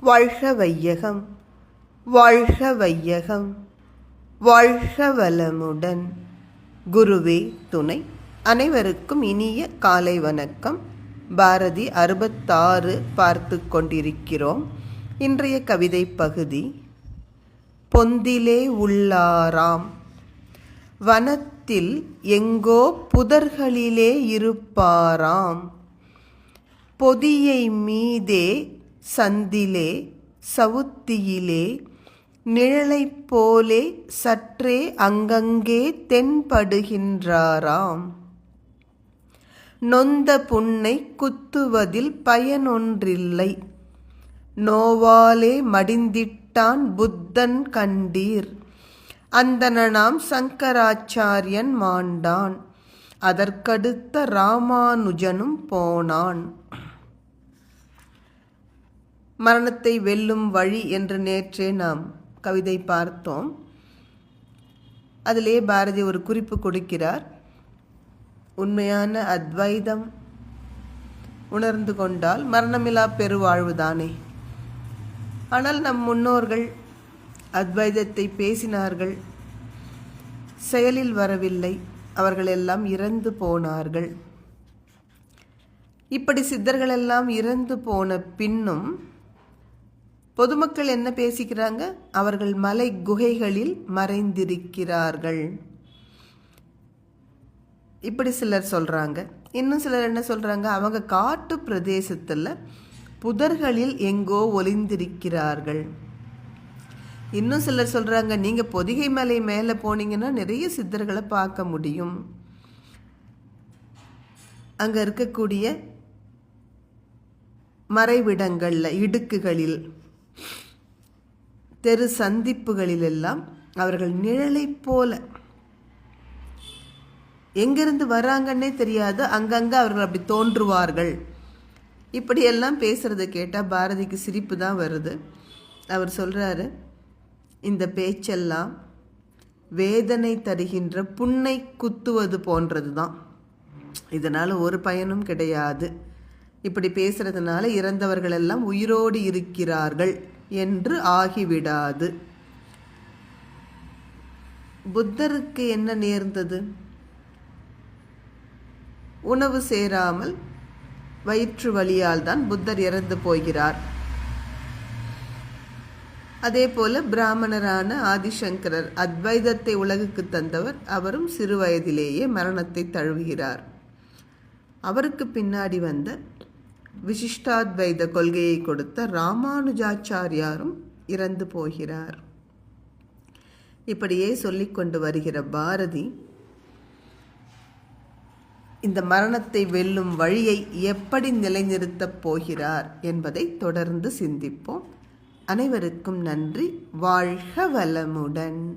வாழ்க வையகம் வாழ்க வையகம் வாழ்க வளமுடன். குருவே துணை அனைவருக்கும் இனிய காலை வணக்கம். பாரதி அறுபத்தாறு பார்த்து கொண்டிருக்கிறோம். இன்றைய கவிதை பகுதி பொந்திலே உள்ளாராம். வனத்தில் எங்கோ புதர்களிலே இருப்பாராம். பொதியை மீதே சந்திலே சவுத்தியிலே நிழலைப் போலே சற்றே அங்கங்கே தென்படுகின்றாராம். நொந்த புண்ணை குத்துவதில் பயனொன்றில்லை. நோவாலே மடிந்திட்டான் புத்தன் கண்டீர். அந்தனாம் சங்கராச்சாரியன் மாண்டான். அதற்கடுத்த ராமானுஜனும் போனான். மரணத்தை வெல்லும் வழி என்று நேற்றே நாம் கவிதை பார்த்தோம். அதிலே பாரதி ஒரு குறிப்பு கொடுக்கிறார். உண்மையான அத்வைதம் உணர்ந்து கொண்டால் மரணமில்லா பெருவாழ்வுதானே ஆனால் நம் முன்னோர்கள் அத்வைதத்தை பேசினார்கள். செயலில் வரவில்லை. அவர்கள் எல்லாம் இறந்து போனார்கள். இப்படி சித்தர்கள் எல்லாம் இறந்து போன பின்னும் பொதுமக்கள் என்ன பேசிக்கிறாங்க? அவர்கள் மலை குகைகளில் மறைந்திருக்கிறார்கள். இப்படி சிலர் சொல்கிறாங்க இன்னும் சிலர் என்ன சொல்கிறாங்க அவங்க காட்டு பிரதேசத்தில் புதர்களில் எங்கோ ஒளிந்திருக்கிறார்கள். இன்னும் சிலர் சொல்கிறாங்க நீங்கள் பொதிகை மலை மேலே போனீங்கன்னா நிறைய சித்தர்களை பார்க்க முடியும். அங்கே இருக்கக்கூடிய மறைவிடங்களில் இடுக்குகளில். தெரு சந்திப்புகளிலெல்லாம் அவர்கள் நிழலைப் போல எங்கிருந்து வராங்கன்னே தெரியாது. அங்கங்கே அவர்கள் அப்படி தோன்றுவார்கள். இப்படியெல்லாம் பேசுகிறத கேட்டால் பாரதிக்கு சிரிப்பு தான் வருது. அவர் சொல்கிறாரு இந்த பேச்செல்லாம் வேதனை தருகின்ற புண்ணை குத்துவது போன்றது தான் இதனால் ஒரு பயனும் கிடையாது. இப்படி பேசுறதுனால இறந்தவர்கள் எல்லாம் உயிரோடு இருக்கிறார்கள். என்று ஆகிவிடாது. புத்தருக்கு என்ன நேர்ந்தது? உணவு சேராமல் வயிற்று வழியால் தான் புத்தர் இறந்து போகிறார். அதே போல பிராமணரான ஆதிசங்கரர் அத்வைதத்தை உலகுக்கு தந்தவர் அவரும் சிறு வயதிலேயே மரணத்தை தழுவுகிறார். அவருக்கு பின்னாடி வந்த விசிஷ்டாத்வைத கொள்கையை கொடுத்த ராமானுஜாச்சாரியாரும் இறந்து போகிறார். இப்படியே சொல்லிக்கொண்டு வருகிற பாரதி இந்த மரணத்தை வெல்லும் வழியை எப்படி நிலைநிறுத்தப் போகிறார் என்பதை தொடர்ந்து சிந்திப்போம். அனைவருக்கும் நன்றி. வாழ்க வளமுடன்.